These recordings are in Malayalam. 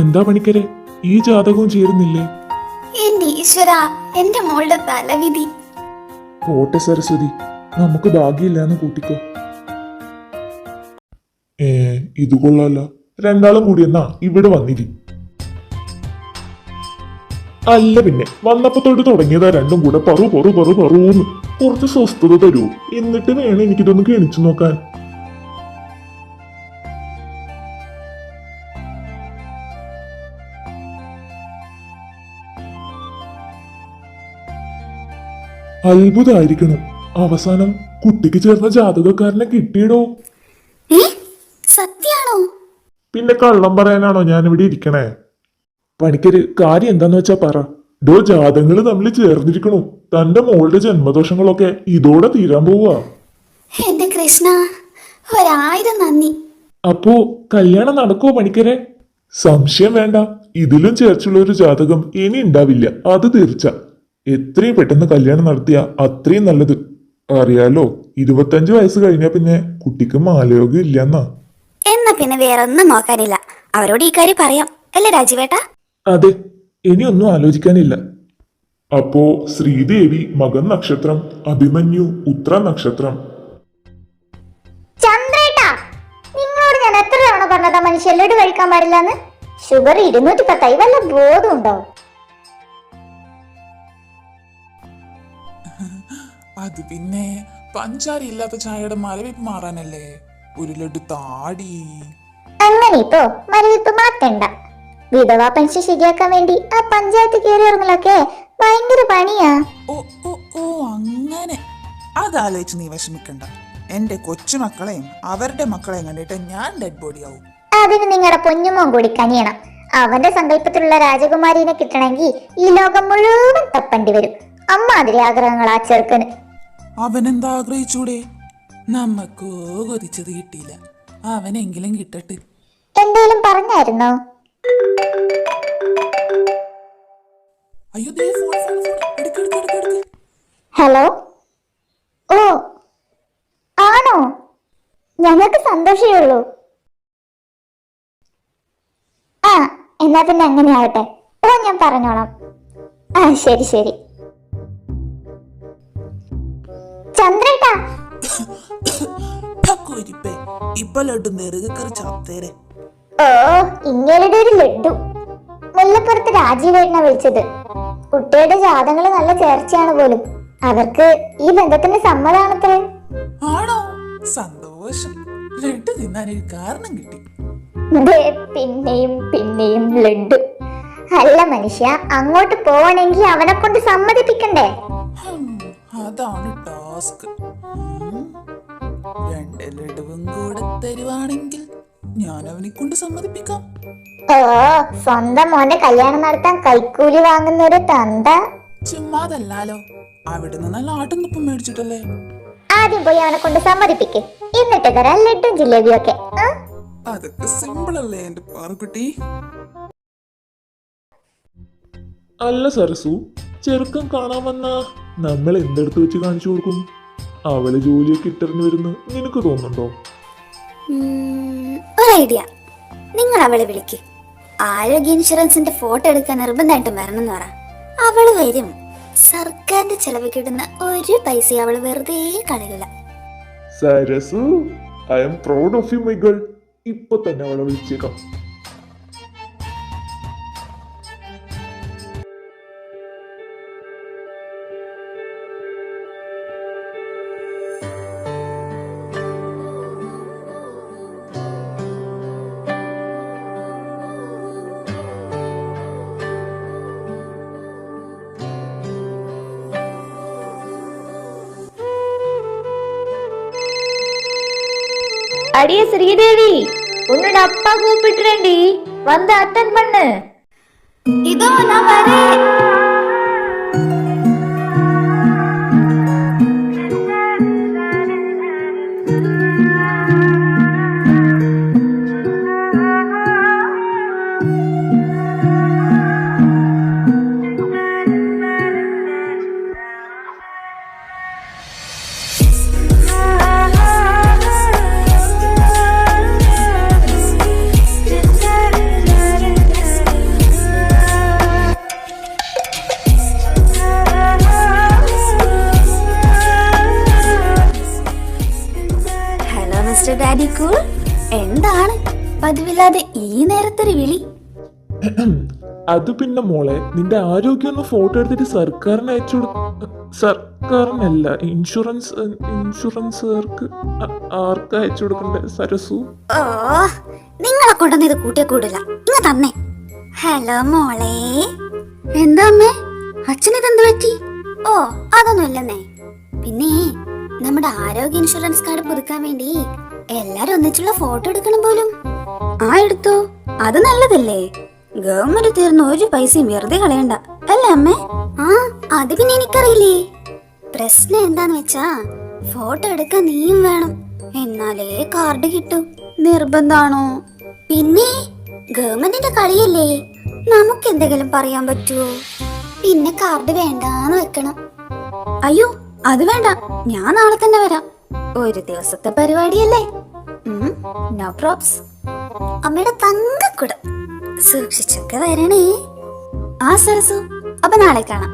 എന്താ പണിക്കരെ? ഈ ജാതകവും ചേരുന്നില്ലേ? എന്റെ ഈശ്വര എന്റെ മോളുടെ തലവിധി. പോട്ടെ സരസ്വതി നമുക്ക് ഭാഗ്യമില്ലാന്ന് കൂട്ടിക്കോ. ഏ ഇത് കൊള്ളാല രണ്ടാളും കൂടി എന്നാ ഇവിടെ വന്നിരി. അല്ല പിന്നെ വന്നപ്പോ തൊട്ട് തുടങ്ങിയതാ രണ്ടും കൂടെ പറു പറു പറു പറൂന്ന്. കുറച്ച് സ്വസ്ഥത തരൂ. എന്നിട്ട് വേണം എനിക്കിതൊന്ന് കേണിച്ചു നോക്കാൻ. അത്ഭുതമായിരിക്കണം അവസാനം കുട്ടിക്ക് ചേർന്ന ജാതകക്കാരനെ കിട്ടിയിടോ. സത്യാണോ? പിന്നെ കള്ളം പറയാനാണോ ഞാൻ ഇവിടെ ഇരിക്കണേ? പണിക്കര് കാര്യം എന്താന്ന് വെച്ചാ പറ. ഡോ ജാതങ്ങൾ തമ്മിൽ ചേർന്നിരിക്കണു. തന്റെ മോളുടെ ജന്മദോഷങ്ങളൊക്കെ ഇതോടെ തീരാൻ പോവാ. എന്റെ കൃഷ്ണ ഒരായിരം നന്ദി. അപ്പോ കല്യാണം നടക്കുവോ പണിക്കരെ? സംശയം വേണ്ട. ഇതിലും ചേർച്ചുള്ള ഒരു ജാതകം ഇനി ഉണ്ടാവില്ല. അത് തീർച്ച. എത്രയും പെട്ടെന്ന് കല്യാണം നടത്തിയ അത്രയും നല്ലത്. അറിയാലോ ഇരുപത്തഞ്ച് വയസ്സ് കഴിഞ്ഞാ പിന്നെ കുട്ടിക്ക് മാലയോഗം ഇല്ലെന്നാ. എന്നാ പിന്നെ വേറെ ഒന്നും നോക്കാനില്ല. അവരോട് ഈ കാര്യം പറയാം. അല്ലേ രാജീവേട്ട? അതെ ഇനിയൊന്നും ആലോചിക്കാനില്ല. അപ്പോ ശ്രീദേവി മകൻ നക്ഷത്രം അഭിമന്യു ഉത്ര നക്ഷത്രം. ചന്ദ്രേട്ടാ നിങ്ങളോട് ഞാൻ എത്ര തവണ പറഞ്ഞതാ മനുഷ്യൻ ലഡു കഴിക്കാൻ പാടില്ലെന്ന്? ഷുഗർ ഇരുന്നൂറ്റി പത്തായി വല്ല ബോധമുണ്ടോ അത് പിന്നെ പഞ്ചാര ഇല്ലാത്ത ചായയുടെ മരവിപ്പ് മാറാനല്ലേ? ഒരു ലഡു താടി. അങ്ങനെ ഇപ്പോ മരവിപ്പ് മാറ്റണ്ട. വിധവാ പെൻഷൻ ശരിയാക്കാൻ വേണ്ടി ആ പഞ്ചായത്ത് കയറി ഇറങ്ങലൊക്കെ ഭയങ്കര പണിയാ. ഓ ഓ ഓ അങ്ങനെ. അതാലോചിച്ച് നീ വിഷമിക്കണ്ട. എന്റെ കൊച്ചുമക്കളെയും അവരുടെ മക്കളെയും കണ്ടിട്ട് ഞാൻ ഡെഡ് ബോഡി ആവും. അതിന് നിങ്ങളുടെ പൊന്നുമോൻ കൂടി കനിയണം. അവന്റെ സങ്കല്പത്തിലുള്ള രാജകുമാരിനെ കിട്ടണമെങ്കിൽ ഈ ലോകം മുഴുവൻ തപ്പണ്ടി വരും. അമ്മാതിരി ആഗ്രഹങ്ങൾ ആ ചെറുക്കന്. അവനെന്താ ആഗ്രഹിച്ചൂടെ? നമ്മക്കോ കൊതിച്ചത് കിട്ടിയില്ല. അവനെങ്കിലും കിട്ടട്ടെ. എന്തേലും പറഞ്ഞായിരുന്നോ? അയ്യോ ദേ ഫോൺ ഫോൺ ഫോൺ. എടുക്ക് എടുക്ക് എടുക്ക് എടുക്ക്. ഹലോ? ഓ ആണോ? ഞങ്ങൾക്ക് സന്തോഷമേ ഉള്ളൂ. ആ എന്നാ പിന്നെ അങ്ങനെ ആവട്ടെ ഓ ഞാൻ പറഞ്ഞോളാം. ആ ശരി ശരി. ചന്ദ്രേട്ടാ. ഇരിപ്പേ ഇപ്പൊ ലഡു ചത്തേരെ. ഓ ഇങ്ങയുടെ ഒരു ലഡു മുല്ലപ്പുറത്ത് രാജീവേട്ടനെ വിളിച്ചത്. കുട്ടിയുടെ ജാതകൾ നല്ല ചേർച്ചയാണ് പോലും. അവർക്ക് ഈ ബന്ധത്തിന് സമ്മതാണത്രേ. ആണോ? സന്തോഷം. ലഡു തിന്നാൻ ഒരു കാരണം കിട്ടി. പിന്നെയും പിന്നെയും ലഡു അല്ല മനുഷ്യ അങ്ങോട്ട് പോവണമെങ്കിൽ അവനെ കൊണ്ട് സമ്മതിപ്പിക്കണ്ടേ അതാണ് ടാസ്ക് ഉം. രണ്ട് ലഡുവും കൂടെ തരുവാണെങ്കിൽ ഞാൻ അവനെ കൊണ്ട് സമ്മതിപ്പിക്കാം. ഓ സ്വന്തം മോന്റെ കല്യാണം നടത്താൻ കൈക്കൂലി വാങ്ങുന്ന ഒരു തന്ത. ചുമ്മാതല്ലാലോ. അവിടുന്ന് നല്ല ആട്ടുന്നുപ്പം മേടിച്ചിട്ടല്ലേ? ആദ്യം പോയി അവനെ കൊണ്ട് സമ്മതിപ്പിക്ക്. എന്നിട്ട് തരാം ലഡും ജിലേബിയും ഒക്കെ. ആ? അതൊക്കെ സിമ്പിൾ അല്ലേ എന്റെ പാറുക്കുട്ടി? അല്ല സരസു ചെറുക്കം കാണാൻ വന്ന നമ്മൾ എന്തെടുത്ത് വെച്ച് കാണിച്ചു കൊടുക്കും? അവൾ ജോലിയൊക്കെ ഇട്ടറിഞ്ഞു വരുന്നു നിനക്ക് തോന്നുന്നുണ്ടോ? ഒരു ഐഡിയ നിങ്ങൾ അവളെ വിളിക്ക്. ആരോഗ്യ ഇൻഷുറൻസിന്റെ ഫോട്ടോ എടുക്കാൻ നിർബന്ധമായിട്ടും വരണം എന്ന് പറ. അവൾ വരും. സർക്കാരിന്റെ ചെലവ് കിട്ടുന്ന ഒരു പൈസ അവൾ വെറുതെ കളയില്ല Sarasu I am proud of you my girl ഇപ്പൊ തന്നെ അവളെ വിളിച്ചേക്കാം. அடிய ஸ்ரீதேவி உன்னோட அப்பா கூப்பிட்டுறேன்டி. வந்து அட்டன் பண்ணு. இதோ நான் வரேன். മിസ്റ്റർ എന്താണ്? പതിവില്ലാതെ ഈ നേരത്തൊരു വിളി. അത് പിന്നെ മോളെ നിന്റെ ആരോഗ്യം ഒന്ന് ഫോട്ടോ എടുത്തിട്ട് സർക്കാരിന് അയച്ചു സർക്കാരിനല്ല ഇൻഷുറൻസ് ഇൻഷുറൻസുകാർക്ക് ആർക്ക് അയച്ചു കൊടുക്കണ്ടേ? സരസു? ഓ നിങ്ങളെ കൊണ്ടൊന്നും ഇത് കൂട്ടിയ കൂടില്ല ഇങ്ങ തന്നെ. ഹലോ മോളെ. എന്താ അമ്മേ? അച്ഛനിതെന്ത് പറ്റി? ഓ അതൊന്നും ഇല്ലെന്നേ പിന്നെ നമ്മുടെ ആരോഗ്യ ഇൻഷുറൻസ് കാർഡ് പുതുക്കാൻ വേണ്ടി എല്ലാരും ഒന്നിച്ചുള്ള ഫോട്ടോ എടുക്കണം പോലും. ആ എടുത്തോ. അത് നല്ലതല്ലേ. ഗവൺമെന്റ് തീർന്ന ഒരു പൈസയും വെറുതെ കളയണ്ട. അല്ലേ അമ്മേ? ആ അത് പിന്നെ എനിക്കറിയില്ലേ. പ്രശ്നം എന്താന്ന് വെച്ചാ ഫോട്ടോ എടുക്കാൻ നീയും വേണം. എന്നാലേ കാർഡ് കിട്ടൂ. നിർബന്ധാണോ? പിന്നെ ഗവൺമെന്റിന്റെ കളിയല്ലേ. നമുക്ക് എന്തെങ്കിലും പറയാൻ പറ്റുമോ പിന്നെ കാർഡ് വേണ്ടാന്ന് വെക്കണം. അയ്യോ അത് വേണ്ട. ഞാൻ നാളെ തന്നെ വരാം. ഒരു ദിവസത്തെ പരിപാടിയല്ലേ? നോ പ്രോബ്സ് അമ്മയുടെ തങ്കക്കുടം. സൂക്ഷിച്ചൊക്കെ വരണേ. ആ സരസു അപ്പൊ നാളെ കാണാം.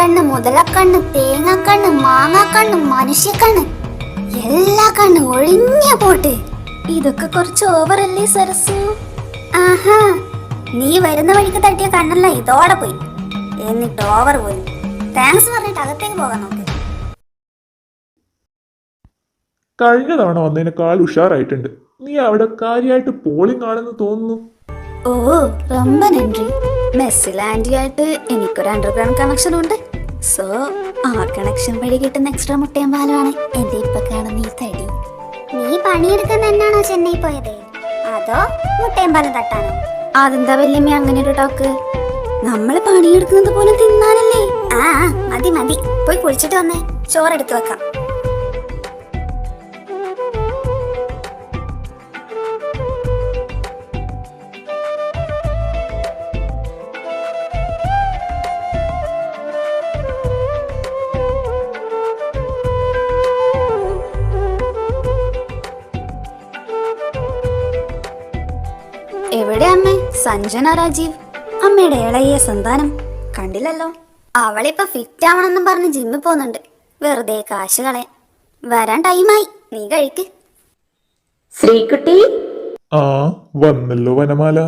ആനക്കണ്ണ് മുതലക്കണ്ണ് തേങ്ങാക്കണ്ണ് മാങ്ങാക്കണ്ണ് മനുഷ്യക്കണ്ണ് എല്ലാ കണ്ണ് ഒഴിഞ്ഞ പോട്ട്. ഇതൊക്കെ കുറച്ച് ഓവറല്ലേ സരസു? ആഹാ നീ വരുന്ന വഴിക്ക് തട്ടിയ കണ്ണല്ല ഇതോടെ പോയി. എന്നിട്ട് ഓവർ പോയി താങ്ക്സ് പറഞ്ഞിട്ട് അകത്തേക്ക് പോകാൻ നോക്ക്. കഴിഞ്ഞ തവണ വന്നതിനേക്കാൾ ഉഷാറായിട്ടുണ്ട്. നീ അവിടെ കാര്യമായിട്ട് പോളിംഗ് ആണെന്ന് തോന്നുന്നു. ഓ റൊമ്പ നന്ദി മെസ്സിൽ ആയിട്ട് എനിക്കൊരു അണ്ടർഗ്രൗണ്ട് കണക്ഷൻ ഉണ്ട്. സോ ആ കണക്ഷൻ വഴി കിട്ടുന്ന എക്സ്ട്രാ മുട്ടയും പാലുമാണ് എന്റെ ഇപ്പൊ കാണുന്ന ഈ തടി. നീ പണിയെടുക്കാൻ തന്നെയാണോ ചെന്നൈ പോയത്? അതോ മുട്ടയും പാലം തട്ടാനോ? അതെന്താ വല്യമ്മ അങ്ങനെ ഒരു ടോക്ക് നമ്മൾ പണിയെടുക്കുന്നത് പോലെ തിന്നാനല്ലേ? ആ മതി മതി. പോയി കുളിച്ചിട്ട് വന്നേ. ചോറെടുത്ത് വെക്കാം. സഞ്ജന രാജീവ് അമ്മയുടെ ഇളയ സന്താനം. കണ്ടില്ലല്ലോ? അവളിപ്പോ ഫിറ്റ് ആവണമെന്നും പറഞ്ഞ് ജിമ്മിൽ പോകുന്നുണ്ട്. വെറുതെ കാശ് കളയാൻ. വരാൻ ടൈമായി നീ കഴിക്ക്. ശ്രീകുട്ടി? ആ വന്നല്ലോ വനമാല.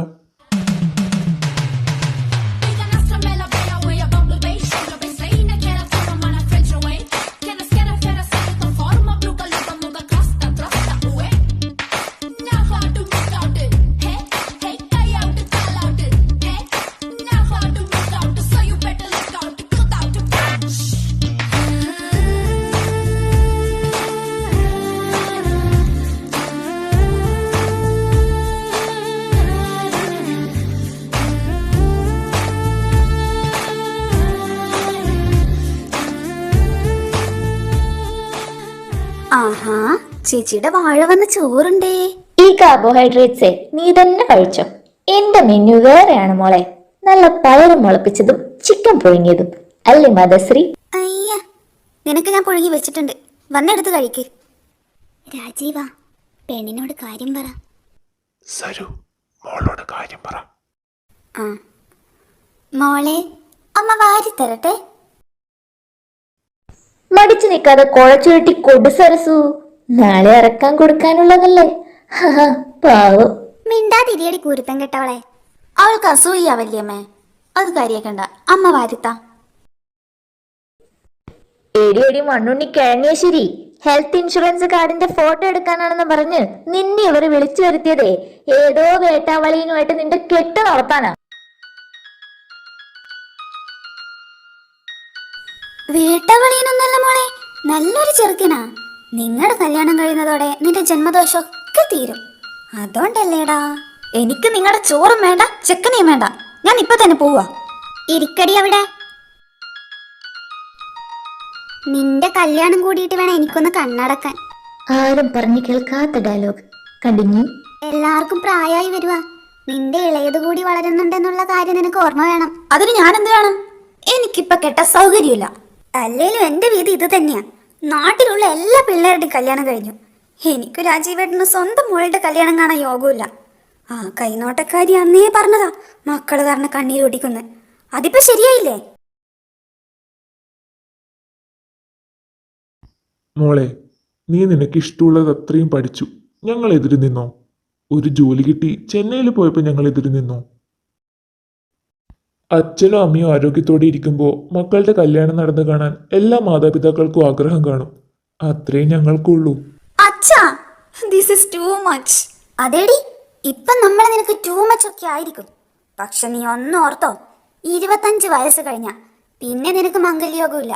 ആഹാ ചേച്ചിയുടെ വാഴ വന്ന ചോറുണ്ടേ. ഈ കാർബോഹൈഡ്രേറ്റ്സ് നീ തന്നെ കഴിച്ചോ. എന്റെ മെനു വേറെയാണ് മോളെ. നല്ല പയറ് മുളപ്പിച്ചതും ചിക്കൻ പുഴുങ്ങിയതും. അല്ലേ മദശ്രീ അയ്യ നിനക്ക് ഞാൻ പുഴുങ്ങി വെച്ചിട്ടുണ്ട്. വന്നെടുത്ത് കഴിക്ക്. രാജീവ പെണ്ണിനോട് കാര്യം പറ. സരു മോളോട് കാര്യം പറ. ആ. മോളെ അമ്മ വാരി തരട്ടെ. മടിച്ചു നിൽക്കാതെ കുഴച്ചുരുട്ടി കൊടു സരസു. നാളെ ഇറക്കാൻ കൊടുക്കാനുള്ളതല്ലേ? പാവം. മിണ്ടാതിരിയടി കുരുത്തം കെട്ടവളെ. അവൾക്ക് അസൂയ വല്യമ്മേ. അത് കാര്യാക്കണ്ട അമ്മ വാരിത്താ. എടി എടി മണ്ണുണ്ണി ശരി ഹെൽത്ത് ഇൻഷുറൻസ് കാർഡിന്റെ ഫോട്ടോ എടുക്കാനാണെന്ന് പറഞ്ഞ് നിന്നെ ഇവർ വിളിച്ചു വരുത്തിയതേ. ഏതോ വേട്ടാവളിയുമായിട്ട് നിന്റെ കെട്ട് നടത്താനാ. വേട്ടവളിയനൊന്നല്ല മോളെ. നല്ലൊരു ചെറുക്കനാ. നിങ്ങളുടെ കല്യാണം കഴിയുന്നതോടെ നിന്റെ ജന്മദോഷമൊക്കെ തീരും. അതുകൊണ്ടല്ലേടാ. എനിക്ക് നിങ്ങളുടെ ചോറും വേണ്ട ചെക്കനെയും വേണ്ട. ഞാൻ ഇപ്പൊ തന്നെ പോവാ. ഇരിക്കടി അവിടെ. നിന്റെ കല്യാണം കൂടിയിട്ട് വേണം എനിക്കൊന്ന് കണ്ണടക്കാൻ. ആരും പറഞ്ഞു കേൾക്കാത്ത ഡയലോഗ് കണ്ടിന്യൂ. എല്ലാവർക്കും പ്രായമായി വരുക നിന്റെ ഇളയത് കൂടി വളരുന്നുണ്ടെന്നുള്ള കാര്യം നിനക്ക് ഓർമ്മ വേണം. അതിന് ഞാൻ എന്ത് വേണം? എനിക്കിപ്പോ കെട്ട സൗകര്യമില്ല. അല്ലേലും എന്റെ വീതി ഇത് തന്നെയാ. നാട്ടിലുള്ള എല്ലാ പിള്ളേരുടെയും കല്യാണം കഴിഞ്ഞു. എനിക്ക് രാജീവേട്ടന് സ്വന്തം മോളുടെ കല്യാണം കാണാൻ യോഗമില്ല ആ കൈനോട്ടക്കാരി അന്നേ പറഞ്ഞതാ. മക്കൾ കാരണം കണ്ണീരൊടിക്കുന്ന് അതിപ്പോ ശരിയായില്ലേ? മോളെ നീ നിനക്ക് ഇഷ്ടമുള്ളത് അത്രയും പഠിച്ചു. ഞങ്ങൾ എതിര് നിന്നോ? ഒരു ജോലി കിട്ടി ചെന്നൈയിൽ പോയപ്പോൾ ഞങ്ങൾ എതിര് നിന്നോ? അച്ഛനും അമ്മയും ആരോഗ്യത്തോടെ ഇരിക്കുമ്പോൾ മക്കളുടെ കല്യാണം നടന്നു കാണാൻ എല്ലാ മാതാപിതാക്കൾക്കും ആഗ്രഹം കാണും. അത്രേ ഞങ്ങൾക്കുള്ളൂ. അച്ഛാ ദിസ് ഇസ് ടു മച്ച് അതേടി ഇപ്പം നമ്മൾ നിനക്ക് ടു മച്ച് ഒക്കെ ആയിരിക്കും. പക്ഷെ നീ ഒന്ന് ഓർത്തോ ഇരുപത്തഞ്ച് വയസ്സ് കഴിഞ്ഞ പിന്നെ നിനക്ക് മംഗല്യോഗമില്ല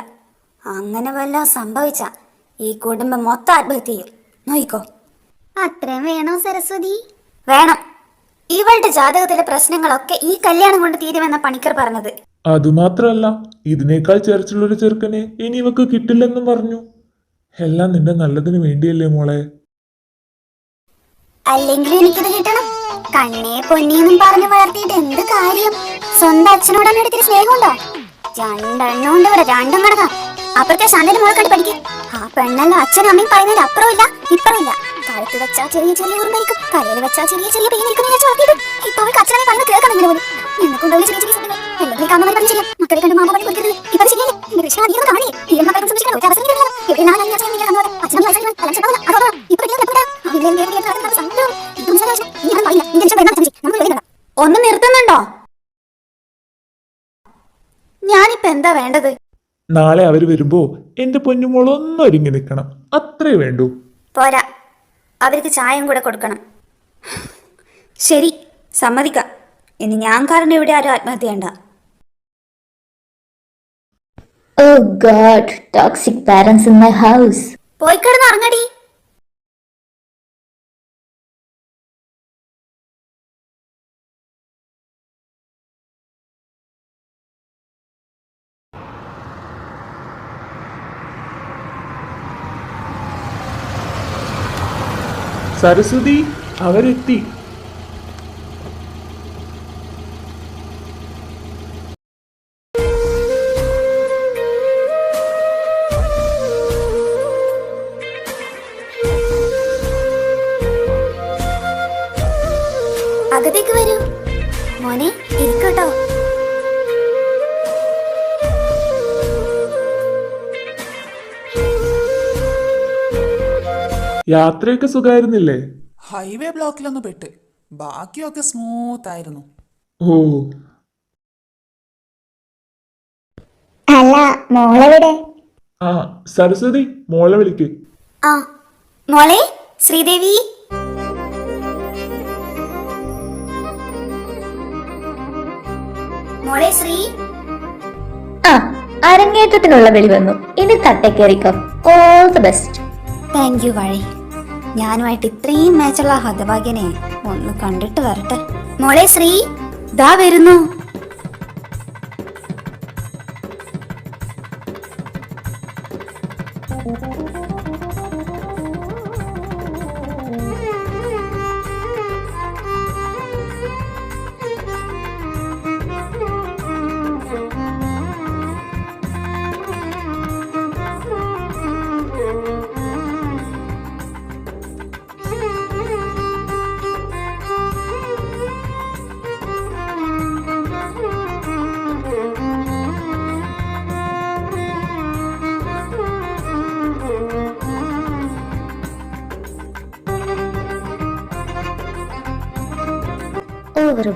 അങ്ങനെ വല്ലതും സംഭവിച്ച ഈ കുടുംബം മൊത്തം ആത്മഹത്യ ചെയ്യും. നോയിക്കോ. അത്രയും വേണോ സരസ്വതി? വേണം. ഇവളുടെ ജാതകത്തിലെ പ്രശ്നങ്ങളൊക്കെ ഈ കല്യാണം കൊണ്ട് തീരുമെന്ന പണിക്കർ പറഞ്ഞത്. അതുമാത്രമല്ല ഇതിനേക്കാൾ ചേർച്ചുള്ളൊരു ചെറുക്കനെ ഇനി ഇവക്ക് കിട്ടില്ലെന്നും പറഞ്ഞു. എല്ലാം നിന്റെ നല്ലതിന് വേണ്ടിയല്ലേ മോളെ. അല്ലെങ്കിൽ എനിക്കിത് കിട്ടണം. കണ്ണേ പൊന്നിയെന്നും പറഞ്ഞു വളർത്തിയിട്ട് എന്ത് കാര്യം? സ്വന്തം അച്ഛനോടാണ് എടുത്തിട്ട് സ്നേഹമുണ്ടോ? രണ്ടെണ്ണം ഉണ്ട് ഇവിടെ രണ്ടും കടക്കാം അപ്പുറത്തെ ശാന്തന്റെ മോളെ കണ്ട് പഠിക്കും. ആ പെണ്ണല്ലോ അച്ഛനും അമ്മയും പറയുന്നതിൽ അപ്പുറം ഇല്ല ഇപ്പുറം ഇല്ല. കഴുത്ത് വെച്ചാ ചെറിയ ചെറിയ ഉറുമ്പായിരിക്കും തലയിൽ വെച്ചാ ചെറിയ ചെറിയ പെയിനായിരിക്കും ഞാൻ വളർത്തിയിട്ട് ഇപ്പൊ അവൾക്ക് അച്ഛനെ പറയുന്നത് കേൾക്കണം ഇങ്ങനെ പോലും എന്നെ കൊണ്ടുപോയി ചെറിയ ചെറിയ സ്വപ്നങ്ങൾ അല്ലെങ്കിൽ കാണുന്ന പറഞ്ഞു ചെയ്യാം മക്കളെ കണ്ട് മാമ പണി കൊടുക്കരുത് ഇപ്പൊ ശരിയല്ലേ എന്റെ കൃഷ്ണ അധികം കാണേ ഈ മക്കളെ സംരക്ഷിക്കണം ഒരു അവസരം കിട്ടില്ല എവിടെ നാളെ ഞാൻ ചെയ്യാൻ വേണ്ടി അച്ഛനും അച്ഛനും അലം ചെറുപ്പം അതോ ഇപ്പൊ ഒന്ന് നിർത്തുന്നുണ്ടോ ഞാനിപ്പോ എന്താ വേണ്ടത് നാളെ അവർ വരുമ്പോ എന്റെ പൊന്നുമോൾ ഒന്നും ഒരുങ്ങി നിൽക്കണം അത്രേ വേണ്ടൂ പോരാ അവർക്ക് ചായം കൂടെ കൊടുക്കണം. ശരി സമ്മതിക്കാം. ഇനി ഞാൻ കാരണം ഇവിടെ ആരും ആത്മഹത്യ ചെയ്യണ്ട. ഓ god toxic parents in my house പോയി കിടന്ന് ഇറങ്ങടി സരസ്വതി അവരെത്തി. അകത്തേക്ക് വരൂ. മോനെ യാത്രയൊക്കെ സുഖമായിരുന്നില്ലേ ഹൈവേ ബ്ലോക്കിലൊന്ന് പെട്ട്. ബാക്കിയൊക്കെ സ്മൂത്ത് ആയിരുന്നു. ഓ. അല്ല മോളെവിടെ? ആ സരസ്വതി മോളെ വിളിക്ക്. ആ മോളെ ശ്രീദേവി? മോളെ ശ്രീ? ആ അരങ്ങേറ്റത്തിനുള്ള വിളി വന്നു. ഇനി തട്ടേക്കേറിക്കോ all the best thank you വഴി ഞാനുമായിട്ട് ഇത്രയും മാച്ചുള്ള ഹതഭാഗ്യനെ ഒന്ന് കണ്ടിട്ട് വരട്ടെ. മോളെ ശ്രീ ദാ വരുന്നു.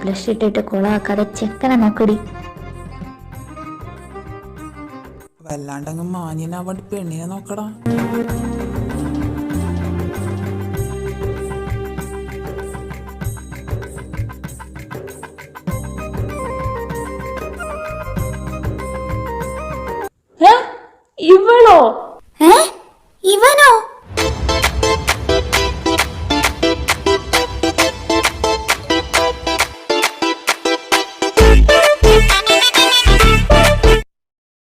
ബ്ലഷ് ഇട്ടിട്ട് കുളമാക്കാതെ ചെക്കനെ നോക്കടി. വല്ലാണ്ടങ്ങ് മാന്യനാവാണ്ട് പെണ്ണിനെ നോക്കടാ.